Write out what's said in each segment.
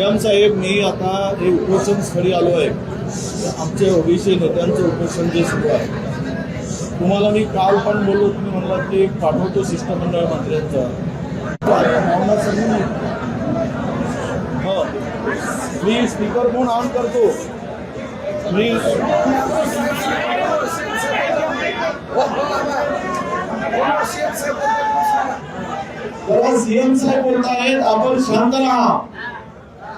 PM साहेब मी आता हे उपोषण स्थळी आलो आहे. आमच्या ओबीसी नेत्यांचं उपोषण जे सुरू आहे. तुम्हाला मी काल पण बोललो तुम्ही म्हणला की पाठवतो शिष्टमंडळ मंत्र्यांचा. भावना समजून हो. मी स्पीकर फोन ऑन करतो. मी सीएम साहेब बोलत आहेत आपण शांत राहा.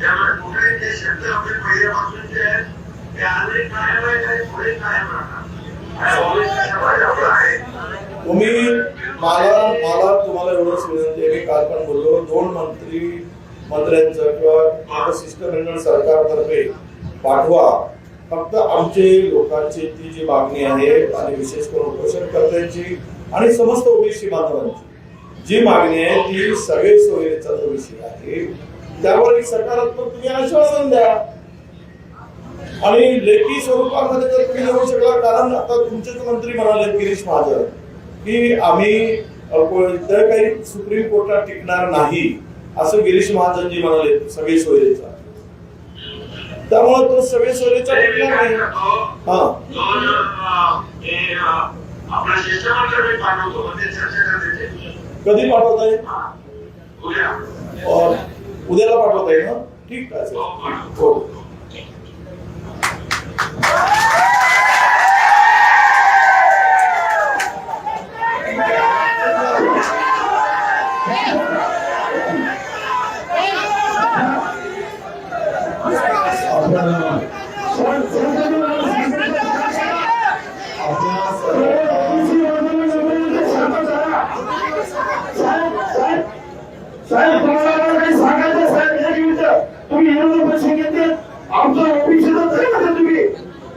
त्यामुळे शब्द आपले आहेत ते कायम आहेत आणि पुढे कायम राहणार तुम्ही मला मला तुम्हाला एवढंच विनंती मी काल पण बोललो दोन मंत्री मंत्र्यांचं किंवा शिष्टमंडळ सरकारतर्फे पाठवा. फक्त आमचे लोकांची ती जी मागणी आहे आणि विशेष करून उपोषणकर्त्यांची आणि समस्त ओबीसी बांधवांची जी मागणी आहे ती सगळे सोयीचा जो विषय आहे. त्यावर एक सकारात्मक तुम्ही आश्वासन द्या. आणि लेखी स्वरूपामध्ये जर तुम्ही देऊ शकला कारण आता तुमचेच मंत्री म्हणाले गिरीश महाजन की आम्ही काही सुप्रीम कोर्टात टिकणार नाही असं गिरीश महाजनजी म्हणाले सगळे सोयरेचा. त्यामुळे तो सगळे सोयरेचा टिकणार नाही. हा. कधी पाठवत आहे उद्या. और उद्याला पाठवता येईल ना ठीक आहे. हो, सर. पाठवतो. हो साहेब तुम्हाला मला काही सांगायचं साहेब या निमित्त तुम्ही विरोधी पक्ष घेते आमचं ओबीसीचा तरी म्हणता तुम्ही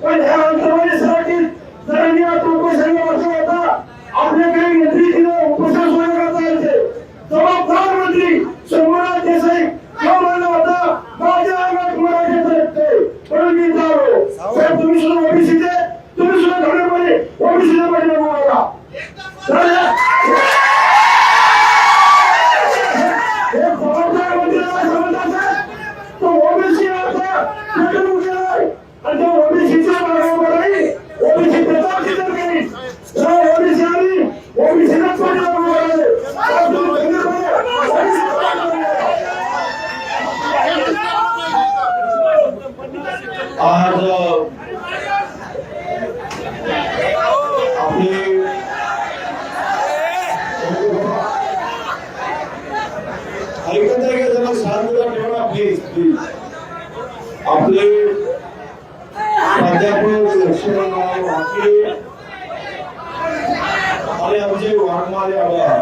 पण ह्या अंतर्वादी जरांनी आता उपोषण बसला होता आपल्याकडे मंत्री तिथं उपोषण सुरू करता येते जबाबदार मंत्री शंभूराज देसाई तो म्हणला होता माझ्या अंगात मराठीचं येते म्हणून मी जालो साहेब तुम्ही सुद्धा ओबीसीचे तुम्ही सुद्धा खबरपणे ओबीसीच्या पाठीमागे उभा राहा. तर हे जबाबदार मंत्र्याला समजतात तो ओबीसी आता कुठून गेलाय आणि तो ओबीसीच्या मागे नाही ओबीसी त्याचा विचार करीत तर ओबीसी आली ओबीसीलाच पाठीमागे उभं राहिले. तर तुम्ही खबरपणे ओबीसीला पाठीमागे राहा. आज अ, आपले ऐकत आहे का जरा शांतता ठेवा प्लीज प्लीज आपले प्राध्यापक लक्ष्मणराव हाके आणि आमचे वाघमारे आबा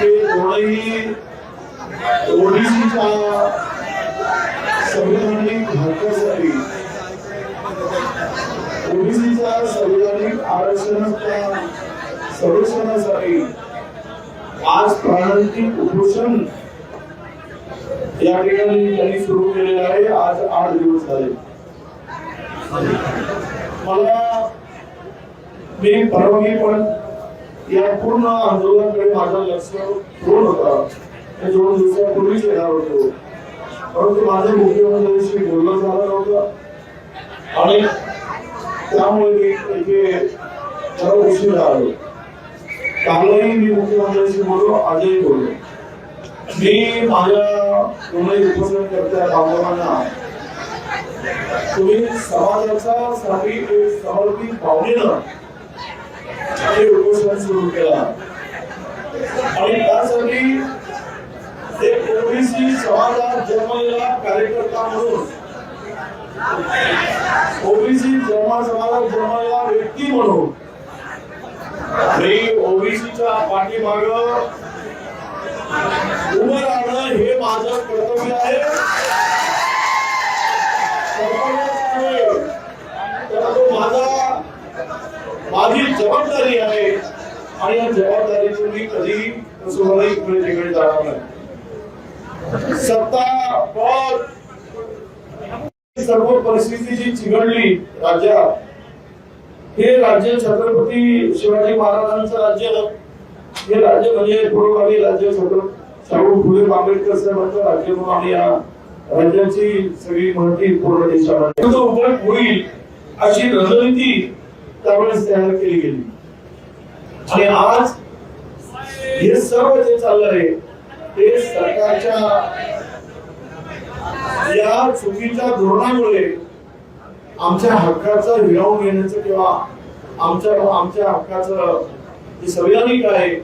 ते दोनही ओडिसीच्या संविधानिक हक्कासाठी ओबीसीच्या संविधानिक आरक्षणाच्या संरक्षणासाठी आज प्राणांतिक उपोषण या ठिकाणी त्यांनी सुरू केलेलं आहे. आज आठ दिवस झाले. मला मी परवानगी पण या पूर्ण आंदोलनाकडे माझं लक्ष दोन होता. हे दोन दिवसापूर्वीच येणार होतो. परंतु माझं मुख्यमंत्र्यांशी बोलणं झालं नव्हतं. आणि त्यामुळे मी इथे जरा उशीर झालो. कालही मी मुख्यमंत्र्यांशी बोललो आजही बोललो. मी माझ्या दोन्ही उपसनकर्त्या बांधवांना तुम्ही समाजाच्या साठी एक समर्पित भावनेनं हे उपोषण सुरू केला. आणि त्यासाठी ते ओबीसी समाजात जन्मलेला कार्यकर्ता म्हणून ओबीसी जन्मा समाजात जन्मलेला व्यक्ती म्हणून ओबीसीच्या पाठीमाग उभं राहणं हे माझं कर्तव्य आहे. तर तो माझा माझी जबाबदारी आहे. आणि या जबाबदारीतून मी कधी कसोबाई इकडे तिकडे जाणार नाही. सत्ता पद सर्व परिस्थिती जी चिघडली राज्यात हे राज्य छत्रपती शिवाजी महाराजांचं राज्य हे राज्य म्हणजे पूर्वभावी राज्य छत्र शाहू फुले आंबेडकर साहेबांचं राज्य म्हणून आम्ही या राज्याची सगळी माहिती पूर्ण देशामध्ये. तो होईल अशी रणनीती त्यावेळेस तयार केली गेली. आणि आज हे सर्व जे चाललंय ते सरकारच्या या चुकीच्या धोरणामुळे आमच्या हक्काचं हिरावून घेण्याचं किंवा आमच्या आमच्या हक्काचं जे संविधानिक आहे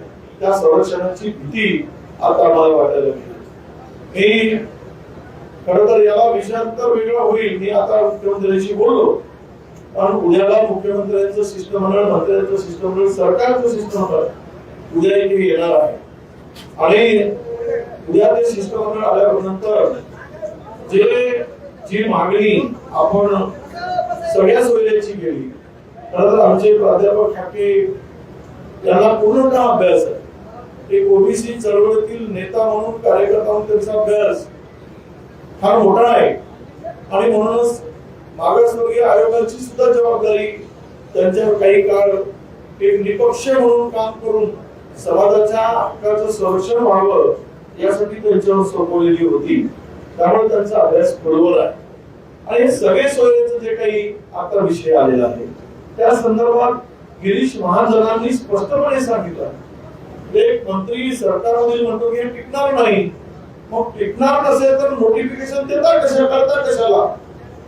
त्या संरक्षणाची भीती आता आम्हाला वाटायला लागली. मी खर तर याला विषयांतर वेगळं होईल मी आता मुख्यमंत्र्यांशी बोललो. कारण उद्याला मुख्यमंत्र्यांचं शिष्टमंडळ मंत्र्यांचं शिष्टमंडळ सरकारचं शिष्टमंडळ उद्या इथे येणार आहे. आणि उद्या ते शिष्टमंडळ आल्यानंतर जे जी मागणी आपण सगळ्या सोयीची गेली. तर आमचे प्राध्यापक ठाके यांना पूर्ण अभ्यास आहे. एक ओबीसी चळवळीतील नेता म्हणून कार्यकर्ता म्हणून त्यांचा अभ्यास फार मोठा आहे. आणि म्हणूनच मागासवर्गीय आयोगाची सुद्धा जबाबदारी त्यांच्यावर काही काळ एक निपक्ष म्हणून काम करून समाजाच्या हक्काचं संरक्षण व्हावं यासाठी त्यांच्यावर सोपवलेली होती. त्यामुळे त्यांचा अभ्यास बरोबर आहे. आणि हे सगळे सोयीचं जे काही आता विषय आलेला आहे त्या संदर्भात गिरीश महाजनांनी स्पष्टपणे सांगितलं. एक मंत्री सरकारमध्ये म्हणतो की हे टिकणार नाही मग टिकणार नसेल तर नोटिफिकेशन देतात कशा करतात कशाला?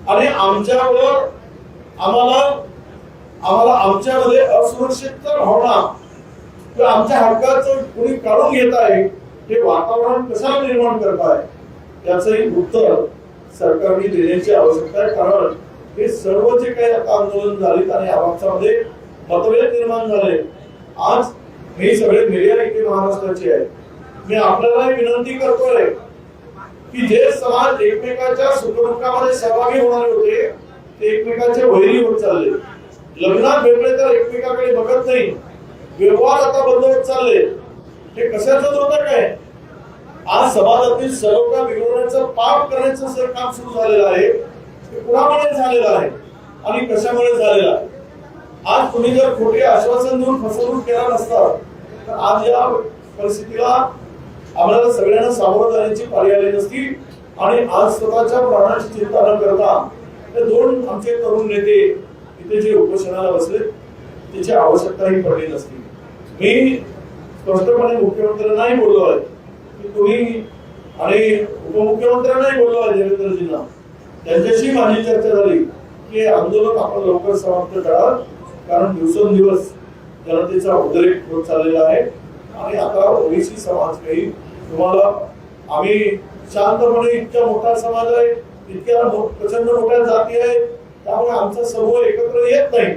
आणि आमच्यावर आम्हाला आम्हाला आमच्यामध्ये असुरक्षितता भावना किंवा आमच्या हक्काचं कोणी काढून घेत आहे हे वातावरण कशाला निर्माण करत आहे? याचंही उत्तर सरकारने देण्याची आवश्यकता आहे. कारण हे सर्व जे काही आता आंदोलन झाले आणि आवाजामध्ये मतभेद निर्माण झाले. आज हे सगळे मीडिया इथे महाराष्ट्राचे आहे मी आपल्याला विनंती करतोय की जे समाज एकमेकाच्या सुखदुःखामध्ये सहभागी होणारे होते ते एकमेकांचे वैरी होत चालले. लग्नात भेटले तर एकमेकाकडे बघत नाही. व्यवहार आता बंद होत चालले हे कशाचं होतं काय समाजातील समाजातील सर्वता बिघडवण्याचं पाप करण्याचं जर काम सुरू झालेलं आहे. ते कुणामुळे झालेलं आहे? आणि कशामुळे झालेलं आहे? आज तुम्ही जर खोटे आश्वासन देऊन फसवणूक केला नसता तर आज या परिस्थितीला आम्हाला सगळ्यांना सामोरं जाण्याची पाळी आली नसती. आणि आज स्वतःच्या प्राणाची चिंता न करता ते दोन आमचे तरुण नेते इथे जे उपोषणाला बसले त्याची आवश्यकताही पडली नसती. मी स्पष्टपणे मुख्यमंत्र्यांनाही नाही बोललो आहे तुम्ही आणि उपमुख्यमंत्र्यांनाही बोललो आहे देवेंद्रजींना. त्यांच्याशी माझी चर्चा झाली की आंदोलन आपण लवकर समाप्त करा कारण दिवसेंदिवस जनतेचा उद्रेक होत चाललेला आहे. आणि आता ओबीसी समाज काही तुम्हाला आम्ही शांतपणे इतका मोठा समाज आहे इतक्या प्रचंड मोठ्या जाती आहेत त्यामुळे आमचा समूह एकत्र येत नाही.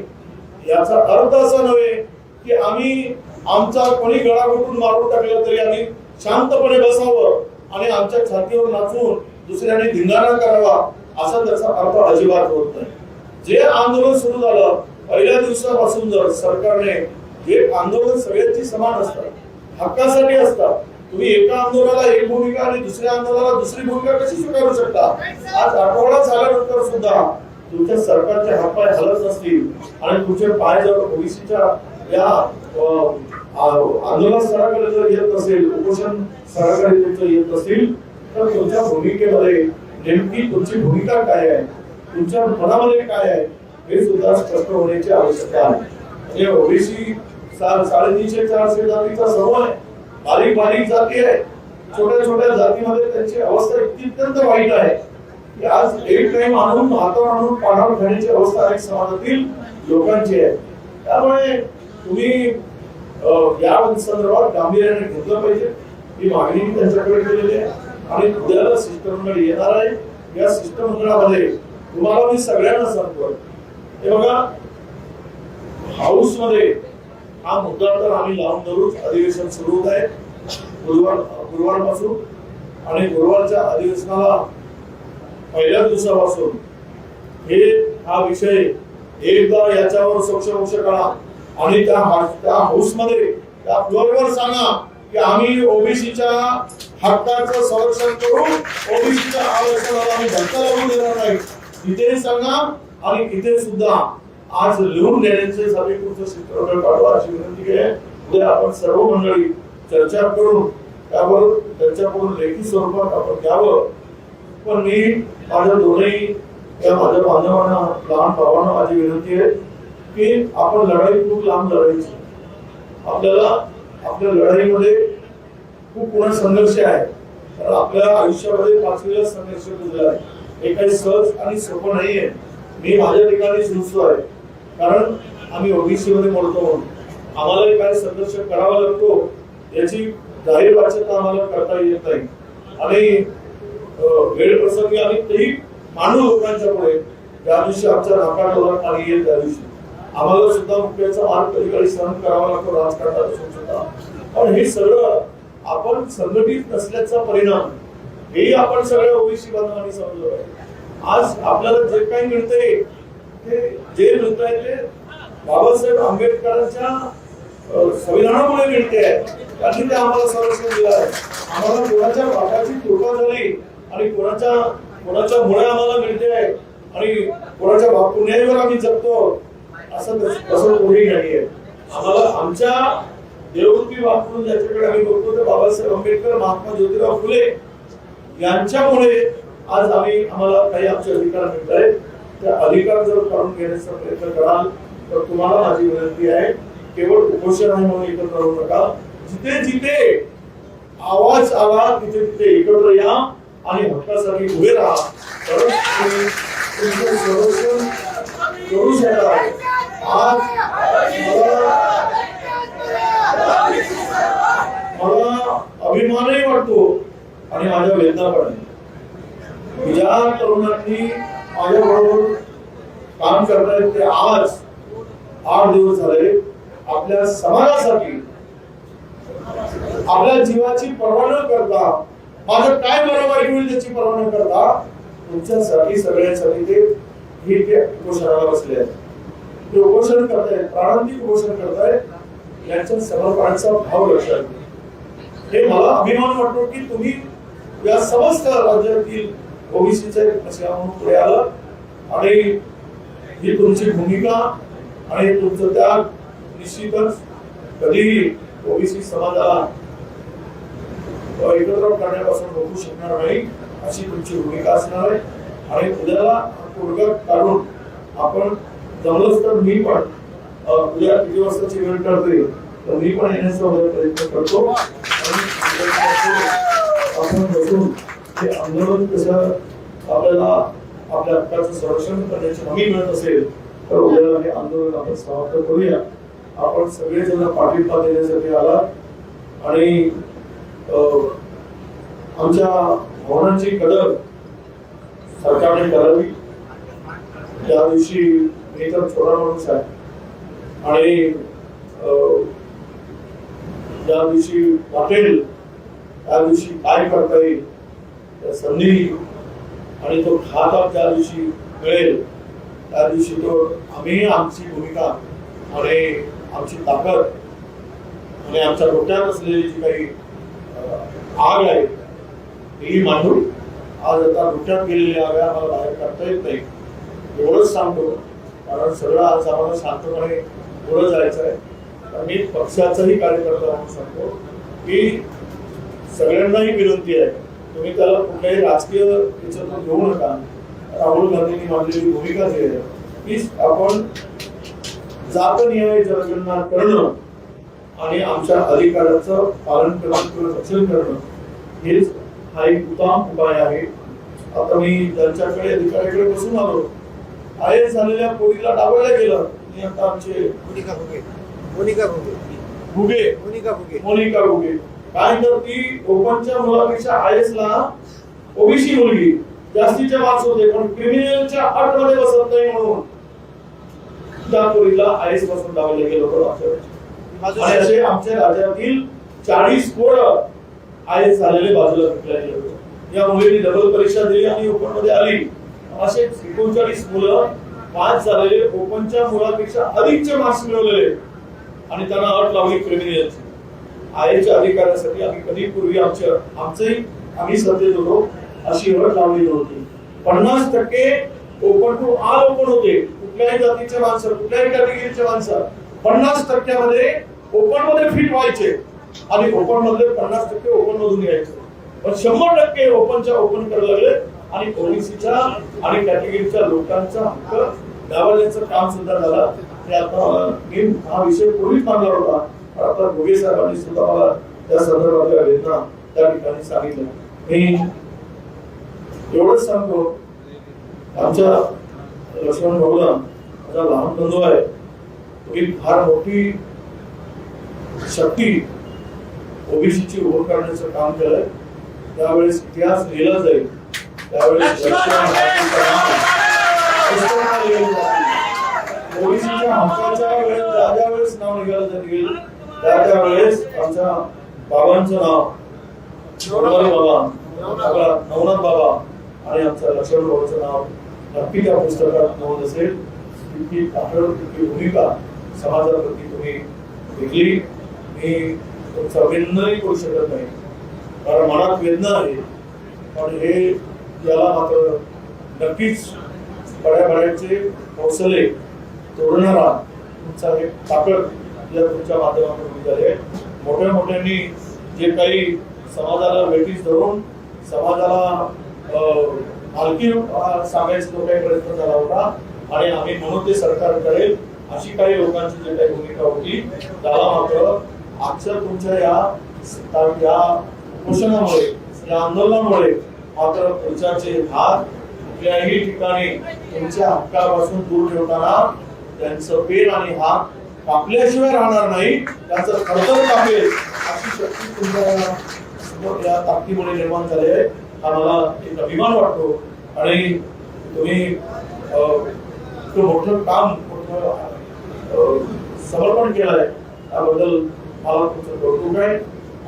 याचा अर्थ असा नव्हे की आम्ही आमचा कोणी गळा घोटून मारून टाकला तरी आम्ही शांतपणे बसावं आणि आमच्या छातीवर नाचून दुसऱ्याने धिंगाणा करावा असा त्याचा अर्थ अजिबात होत नाही. जे आंदोलन सुरू झालं पहिल्या दिवसापासून जर सरकारने हे आंदोलन सगळ्यांची समान असतात हक्कासाठी असतात तुम्ही एका आंदोलनाला एक भूमिका आणि दुसऱ्या आंदोलनाला दुसरी भूमिका कशी स्वीकारू शकता? आज आठवडा झाल्यानंतर सुद्धा तुमच्या सरकारचे हातपाय हलत नसतील आणि तुमचे पाय जर ओबीसीच्या या आंदोलन स्तराकडे जर येत नसेल उपोषण स्तराकडे तुमचं येत नसेल तर तुमच्या भूमिकेमध्ये नेमकी तुमची भूमिका काय आहे? तुमच्या मनामध्ये काय आहे? हे सुद्धा स्पष्ट होण्याची आवश्यकता आहे. म्हणजे ओबीसी साडेतीनशे चारशे जातीचा समूह आहे. बारीक बारीक जाती आहे. छोट्या छोट्या जातीमध्ये त्यांची अवस्था इतकी अत्यंत वाईट आहे. की आज एक टाइम आणून हातावर आणून पाण्यावर घेण्याची अवस्था अनेक समाजातील लोकांची आहे. त्यामुळे तुम्ही या संदर्भात गांभीर्याने घेतलं पाहिजे. ही मागणी मी त्यांच्याकडे केलेली आहे. आणि उद्याला शिष्टमंडळ येणार आहे. या शिष्टमंडळामध्ये तुम्हाला मी सगळ्यांना सांगतो हे बघा हाऊसमध्ये हा मुद्दा तर आम्ही लावून धरूच. अधिवेशन सुरू होत आहे. गुरुवार गुरुवारपासून. आणि गुरुवारच्या अधिवेशनाला पहिल्या दिवसापासून. हे हा विषय एकदा याच्यावर सक्षम करा. आणि त्या त्या हाऊसमध्ये त्या फ्लोअरवर सांगा की आम्ही ओबीसीच्या हक्काचं संरक्षण करू ओबीसीच्या आरक्षणाला आम्ही धक्का लागू देणार नाही. इथे सांगा आणि इथे सुद्धा आज लिहून देण्याचे सभेपुरतं चित्रपट पाठवा अशी विनंती आहे. उद्या आपण सर्व मंडळी चर्चा करून त्यावर चर्चा करून लेखी स्वरूपात आपण घ्यावं. पण मी माझ्या दोन्ही या माझ्या बांधवांना लहान भावांना माझी विनंती आहे. की आपण लढाई खूप लांब लढायची. आपल्याला आपल्या लढाईमध्ये खूप पुन्हा संघर्ष आहे. कारण आपल्या आयुष्यामध्ये पाच वेळा संघर्ष केलेला आहे? हे काही सहज आणि सोपं आहे मी माझ्या ठिकाणी झुंजतो आहे. कारण आम्ही ओबीसी मध्ये मोडतो म्हणून. आम्हाला काय संघर्ष करावा लागतो याची जाहीर वाच्यता आम्हाला करता येत नाही. आणि वेळ प्रसंगी आम्ही तेही मानू लोकांच्या पुढे. त्या दिवशी आमच्या नाका पाणी येईल त्या दिवशी. आम्हाला सुद्धा मुख्याचा मार्ग कधी सहन करावा लागतो राजकारणात असून सुद्धा. पण हे सगळं आपण संघटित नसल्याचा परिणाम हेही आपण सगळ्या ओबीसी बांधवांनी समजलं पाहिजे. आज आपल्याला जे काही मिळते ते जे मिळत आहे ते बाबासाहेब आंबेडकरांच्या संविधानामुळे मिळते आहे. त्यांनी ते आम्हाला संरक्षण दिलं आहे. आम्हाला कोणाच्या वाटाची कृपा झाली आणि कोणाच्या कोणाच्या मुळे आम्हाला मिळते आहे आणि कोणाच्या बाप पुण्यावर आम्ही जगतो असं तस- तसं कोणी नाहीये आम्हाला आमच्या देवरूपी वापरून ज्याच्याकडे आम्ही बघतो तर बाबासाहेब आंबेडकर महात्मा ज्योतिराव फुले यांच्यामुळे आज आम्ही आम्हाला काही आमचे अधिकार मिळत आहेत त्या अधिकार जर काढून घेण्याचा प्रयत्न कराल तर तुम्हाला माझी विनंती आहे केवळ उपोषण आहे म्हणून एकत्र राहू नका जिथे जिथे आवाज आला तिथे तिथे एकत्र या आणि हक्कासाठी उभे राहा तर तुमचं संरक्षण करू शकाल आज मला अभिमानही वाटतो आणि माझ्या वेदना पण आहे. ज्या तरुणांनी माझ्या बरोबर काम करतायत ते आज आठ दिवस झाले आपल्या समाजासाठी आपल्या जीवाची पर्वा न करता माझं काय बरोबर होईल त्याची पर्वा न करता तुमच्यासाठी सगळ्यांसाठी ते हे ते उपोषणाला बसले आहेत ते उपोषण करतायत प्रारंभिक उपोषण करतायत यांच्या समर्पणाचा भाव लक्षात घ्या. हे मला अभिमान वाटतो की तुम्ही या समस्त राज्यातील ओबीसीचे असे म्हणून पुढे आलं आणि ही तुमची भूमिका आणि तुमचं त्याग निश्चितच कधीही ओबीसी समाजाला एकत्र करण्यापासून रोखू शकणार नाही अशी तुमची भूमिका असणार आहे आणि उद्याला तोडगा काढून आपण जमलंच तर मी पण उद्या किती वाजताची वेळ करते तर मी पण येण्याचा वगैरे प्रयत्न करतो. आणि आपण बसून हे आंदोलन कसं आपल्याला आपल्या हक्काचं संरक्षण करण्याची हमी मिळत असेल तर उद्याला हे आंदोलन आपण समाप्त करूया. आपण सगळेजण पाठिंबा देण्यासाठी आला. आणि आमच्या भावनांची कदर सरकारने करावी. त्या दिवशी मी तर थोडा माणूस आहे. आणि अ, ज्या दिवशी वाटेल त्या दिवशी काय करता येईल त्या संधी आणि तो खाता त्या दिवशी मिळेल त्या दिवशी तो आम्ही आमची भूमिका आणि आमची ताकद आणि आमच्या डोक्यात असलेली जी काही आग आहे ही मांडून आज आता डोक्यात गेलेली आग आहे आम्हाला बाहेर काढता येत नाही. एवढंच सांगतो. कारण सगळं आज आम्हाला शांतपणे पुढं जायचं आहे मी पक्षाचाही कार्यकर्ता म्हणून सांगतो की सगळ्यांनाही विनंती आहे तुम्ही त्याला कुठल्याही राजकीय याच्यातून घेऊ नका. राहुल गांधींनी मांडलेली भूमिका जी आहे की आपण जातनिहाय जनगणना करणं आणि आमच्या अधिकाराचं पालन करणं किंवा रक्षण करणं हेच हा एक उत्तम उपाय आहे. आता मी त्यांच्याकडे अधिकाऱ्याकडे बसून आलो आय एस झालेल्या पोरीला डावळल्या गेलं. आणि आता आमचे मोनिका भुगे मोनिका भुगे भुगे मोनिका भुगे मोनिका भुगे काय तर ती ओपनच्या मुलापेक्षा आय एस ला ओबीसी मुलगी. जास्तीचे मार्क्स होते पण क्रिमिनलच्या अटमध्ये बसत नाही म्हणून. त्या पोरीला आय एसपासून डावलं गेलं होतं मागच्या असे आमच्या राज्यातील चाळीस पोरं आय झालेले बाजूला फेकलेले होते. या मुलींनी डबल परीक्षा दिली आणि ओपनमध्ये आली. असे एकोणचाळीस मुलं पास झालेले ओपनच्या मुलापेक्षा अधिकचे मार्क्स मिळवलेले. आणि त्यांना अट लावली क्रिमिनलची आयच्या अधिकारासाठी आम्ही कधी पूर्वी आमच्या आमचंही आम्ही सत्तेत होतो अशी अट लावली होती. पन्नास टक्के ओपन टू आल ओपन होते. कुठल्याही जातीचे माणसं कुठल्याही कॅटेगरीचे माणसं पन्नास टक्क्यामध्ये ओपनमध्ये फिट व्हायचे. आणि ओपन मधले पन्नास टक्के ओपन मधून यायचे. पण शंभर टक्के ओपनच्या ओपन करायला लागले. आणि ओबीसीच्या आणि कॅटेगरीच्या लोकांचा हक्क गावल्याचं काम सुद्धा झालं. ते आता मी हा विषय पूर्वीच मांडला होता पण आता भोगे साहेबांनी सुद्धा मला त्या संदर्भातल्या वेदना त्या ठिकाणी सांगितलं मी एवढंच सांगतो. आमच्या लक्ष्मण भाऊला माझा लहान बंधू आहे. ही एक फार मोठी शक्ती ओबीसीची ओळख करण्याचं काम केलंय. त्यावेळेस इतिहास लिहिला जाईल. ओबीसीच्या हक्काच्या वेळेस ज्या ज्या वेळेस नाव निघालं जाईल त्या त्या वेळेस आमच्या बाबांचं नाव नवनाथ बाबा नवनाथ बाबा आणि आमच्या लक्ष्मण भाऊचं नाव नक्की त्या पुस्तकात नोंद असेल तितकी आपल्याला तितकी भूमिका समाजाप्रती तुम्ही घेतली मी तुमचा अभिनंदनही करू शकत नाही कारण मनात वेदना आहे पण हे याला मात्र नक्कीच बड्या बड्याचे हौसले तोडणारा तुमचा एक ताकद या तुमच्या माध्यमातून झाले मोठ्या मोठ्यांनी जे काही समाजाला वेटीस धरून समाजाला मालकी अं, सांगायचा जो काही प्रयत्न झाला होता आणि आम्ही म्हणून ते सरकार करेल अशी काही लोकांची जे काही भूमिका होती त्याला मात्र आजच्या तुमच्या या या उपोषणामुळे या आंदोलनामुळे मात्र प्रचारचे हात कुठल्याही ठिकाणी तुमच्या हक्कापासून दूर ठेवताना त्यांचं पेन आणि हात कापल्याशिवाय राहणार नाही. त्याचं खडतर कापेल अशी शक्ती तुमच्या या- समोर या ताकदीमुळे निर्माण झाली आहे. हा मला एक अभिमान वाटतो. आणि तुम्ही इतकं मोठं काम मोठं समर्पण केलं आहे त्याबद्दल मला तुमचं कौतुक आहे.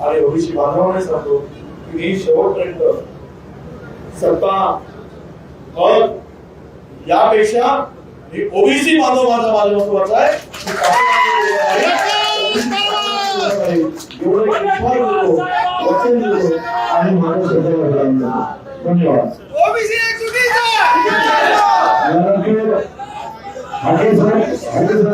आणि भविष्य बांधवाने सांगतो की मी शेवटपर्यंत सत्ता पद यापेक्षा मी ओबीसी बांधव माझा माझा महत्त्वाचा आहे. आणि माझं सदैव वरदान देतो. धन्यवाद. यानंतर हाके सर हाके सर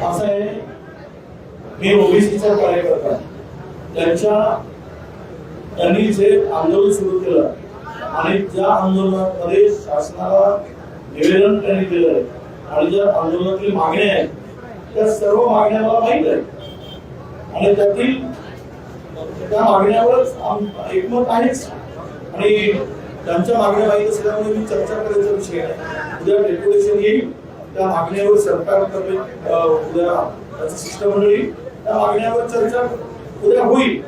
असं आहे. मी ओबीसीचा कार्यकर्ता त्यांच्या त्यांनी जे आंदोलन सुरू केलं आणि ज्या आंदोलनामध्ये शासनाला निवेदन त्यांनी दिलं आणि ज्या आंदोलनातली मागण्या आहेत त्या सर्व मागण्या मला माहीत आहेत. आणि त्यातील त्या मागण्यावर एकमत आहेच. आणि त्यांच्या मागण्या माहीत असल्यामुळे मी चर्चा करायचा विषय आहे. उद्या डेप्युटेशन येईल. त्या मागण्यावर सरकार उद्या त्याचं शिष्टमंडळ येईल त्या मागण्यावर चर्चा उद्या होईल.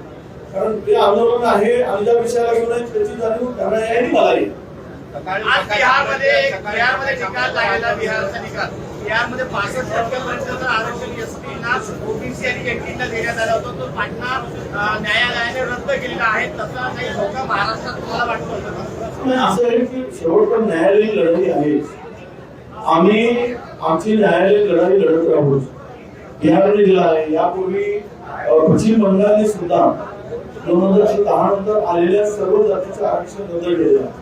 कारण ते आंदोलन आहे आणि ज्या विषयाला घेऊन त्याची जाणीव करण्याची मला येईल. आज बिहारमध्ये बिहारमध्ये निकाल लागलेला बिहारचा निकाल. बिहारमध्ये पासष्ट टक्क्यापर्यंत आरक्षण एसटी ना ओबीसी आणि एसटीला देण्यात आला होता. तो पाटणा न्यायालयाने रद्द केलेला आहे. तसा काही धोका महाराष्ट्रात तुम्हाला वाटतो का? नाही, असं आहे की शेवटपर्यंत न्यायालयीन लढाई आहे. आम्ही आमची न्यायालयीन लढाई लढत राहू. बिहारने दिला आहे. यापूर्वी पश्चिम बंगालने सुद्धा दोन हजार दहा नंतर आलेल्या सर्व जातीचं आरक्षण रद्द केलेलं आहे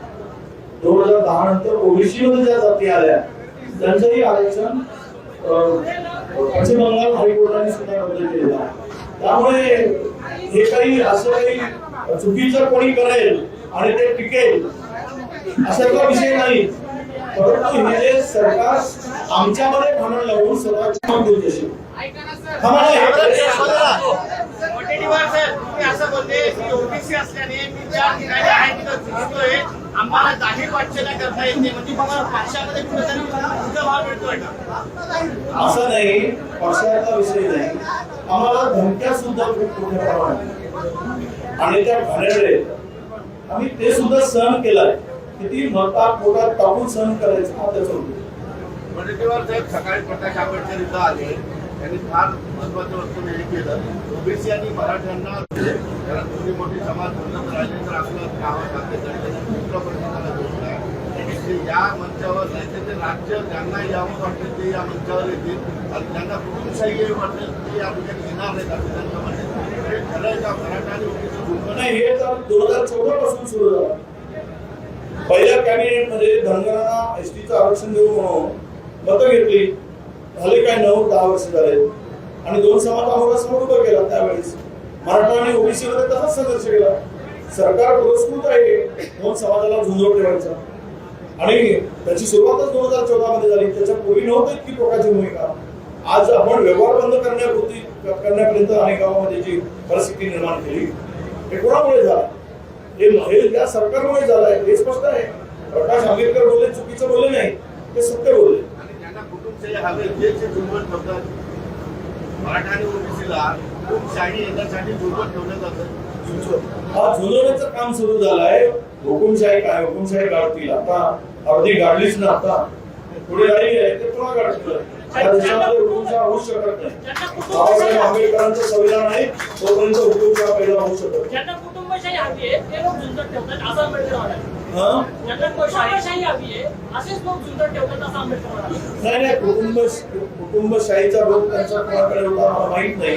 दोन हजार दहा नंतर ओबीसी मध्ये ज्या जाती आल्या त्यांचंही आरक्षण पश्चिम बंगाल हायकोर्टाने सुद्धा रद्द केलेलं आहे. त्यामुळे हे काही असं काही चुकीचं कोणी करेल आणि ते टिकेल असा काही विषय नाही. परंतु हे जे सरकार आमच्यामध्ये भांडण लावून स्वतःची मत देऊ देशील. वटेटीवार सर तुम्ही असं बोलले की ओबीसी असल्याने मी ज्या ठिकाणी आहे तिथं चुकतोय आम्हाला जाहीर वाटचाला करता येत नाही. म्हणजे मला पक्षामध्ये कुठेतरी तुझा भाव मिळतोय का असं नाही पक्षाचा विषय नाही. आम्हाला धमक्या सुद्धा खूप मोठ्या प्रमाणात आणि त्या घाणेरडे आम्ही ते सुद्धा सहन केलाय. किती मता पोटात टाकून सहन करायचं हा त्याचा उद्देश. वडेट्टीवार साहेब सकाळी प्रकाश आंबेडकर इथं आले. त्यांनी फार महत्वाचं वस्तूने हे केलं. ओबीसी आणि मराठ्यांना त्याला थोडी मोठी समाज बोलत राहिले तर आपलं गावात आपल्या तरी ते या मंचावर नाही ते राज्य ज्यांना यावं वाटेल ते या मंचावर येतील. आणि ज्यांना कुठून यावी वाटेल ते या ठिकाणी येणार नाहीत असं त्यांचं म्हणणं हे खरं का? मराठा आणि ओबीसी गुंतवणूक नाही हे दोन हजार चौदा पासून सुरू झालं. पहिल्या कॅबिनेटमध्ये धनगरांना एस टीचं आरक्षण देऊ म्हणून मतं घेतली. झाले काय नऊ दहा वर्ष झाले. आणि दोन समाज आम्हाला उभं केला त्यावेळेस. मराठा आणि ओबीसी मध्ये तसाच संघर्ष केला. सरकार पुरस्कृत आहे दोन समाजाला झुंजव ठेवायचा आणि त्याची सुरुवातच दोन हजार चौदा मध्ये झाली. त्याच्या पूर्वी नव्हतं इतकी टोकाची भूमिका. आज आपण व्यवहार बंद करण्यापूर्वी करण्यापर्यंत अनेक गावामध्ये जी परिस्थिती निर्माण केली हे कोणामुळे झालं? हे हे या सरकारमुळे झालंय हे स्पष्ट आहे. प्रकाश आंबेडकर बोलले चुकीचं बोलले नाही. ते सत्य बोलले. कुटुंबशाही हवे ते जे जुळवत ठेवतात मराठा आणि ओबीसीला कुटुंबशाही येण्यासाठी जुळवत ठेवलं जातं हा झुंजवण्याचं काम सुरू झालंय. हुकुमशाही काय? हुकुमशाही गाडतील आता. अर्धी गाडलीच ना आता. पुढे राहिली आहे ते पुन्हा गाडतील. या देशामध्ये हुकुमशाही होऊ शकत नाही. बाबासाहेब आंबेडकरांचं संविधान आहे तोपर्यंत हुकुमशाही पैदा होऊ शकत. ज्यांना कुटुंबशाही हवी आहे ते लोक झुंजत ठेवतात असं आंबेडकर नाही नाही कुटुंब कुटुंबशाहीचा रोग त्यांचा कोणाकडे होता मला माहीत नाही.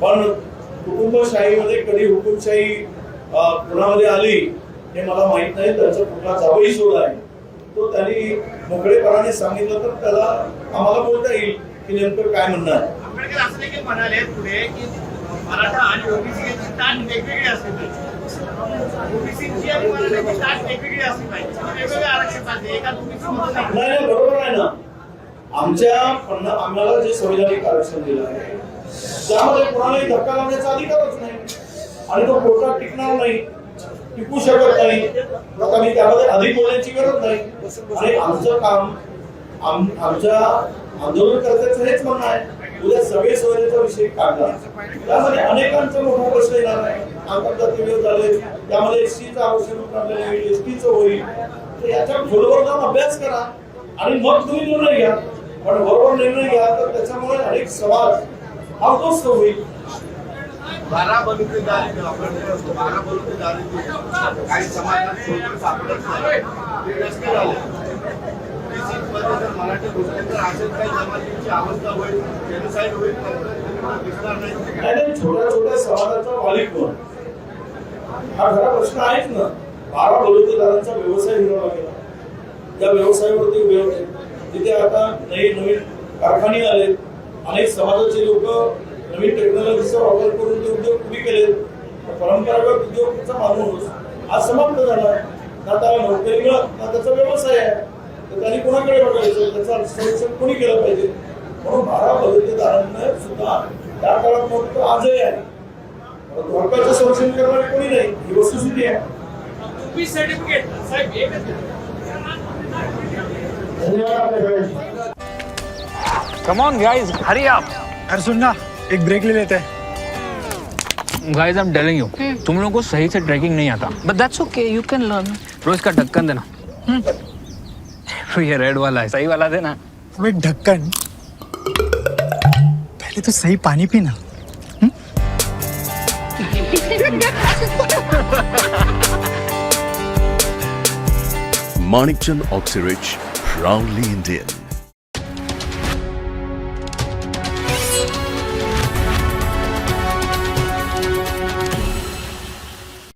पण कुटुंबशाहीमध्ये कधी हुकुमशाही अं, कोणामध्ये आली हे मला माहीत नाही. त्यांचा कुठला जावई सोडा आहे. तो त्यांनी मोकळेपणाने सांगितलं तर त्याला आम्हाला बोलता येईल की नेमकं काय म्हणणं आहे. आंबेडकर असं देखील म्हणाले पुढे की मराठा आणि ओबीसी यांची वेगवेगळे वेगवेगळी असली आरक्षण नाही. बरोबर आहे ना. आमच्या आम्हाला जे संविधानिक आरक्षण दिलं आहे त्यामध्ये कोणालाही धक्का लावण्याचा अधिकारच नाही. आणि तो कोर्टात टिकणार नाही टिकू शकत नाही. आता त्यामध्ये अधिक बोलण्याची गरज नाही. आणि आमचं काम आमच्या आंदोलनकर्त्याचं हेच म्हणणं आहे. उद्या सगळे सोयरेचा विषय काढला. त्यामध्ये अनेकांचा मोठा प्रश्न येणार आहे. आंतरजातीय विरोध झाले त्यामध्ये एसटीचं आरक्षण काढलेलं होईल एसटीचं होईल. तर याच्या खोलवर जाऊन अभ्यास करा आणि मग तुम्ही निर्णय घ्या. पण बरोबर निर्णय घ्या तर त्याच्यामुळे अनेक सवाल हा उद्ध्वस्त होईल बारा बलुतेदारी आपण जे असतो, बारा काही समाजात सापडत नाही. ते नसते झाले. मध्ये जर मराठी तर काही जमातीची अवस्था होईल होईल दिसणार नाही. छोट्या छोट्या समाजाचा मालिक कोण? हा खरा प्रश्न आहेच ना. बारा बलुतेदारांचा व्यवसाय गेला त्या व्यवसायावरती तिथे आता नवीन नवीन कारखाने आले अनेक समाजाचे लोक नवीन टेक्नॉलॉजीचा वापर करून ते उद्योग उभी केले परंपरागत उद्योगचा माणूस आज समाप्त झाला. ना त्याला नोकरी मिळत ना त्याचा व्यवसाय आहे. तर त्यांनी कोणाकडे बघायचं त्याचं संरक्षण कोणी केलं पाहिजे? म्हणून बारा बलुतेदारांना सुद्धा त्या काळात नव्हतं आजही आहे. परंतु संरक्षण करणारे कोणी नाही ही वस्तुस्थिती आहे. सर्टिफिकेट साहेब एकच धन्यवाद कम ऑन गाइस हरी आप अरे सुन ना एक ब्रेक ले लेते. हैं guys I am telling you तुम लोगों को सही से ट्रैकिंग नहीं आता. But that's okay you can learn रोज का ढक्कन देना. तो ये रेड वाला है। सही वाला देना वो एक ढक्कन। पहले तो सही पानी पीना। Manikchand Oxyrich, proudly Indian.